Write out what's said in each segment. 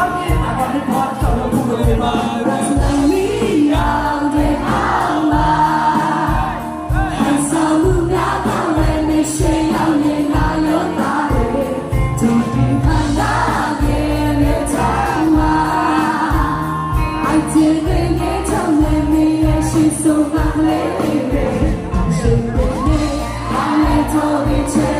Come on. Tell me, tell me.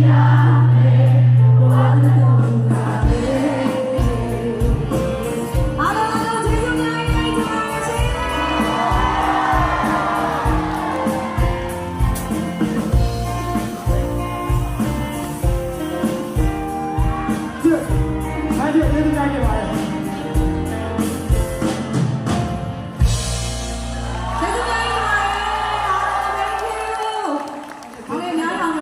Danke, vielen Dank, ihr.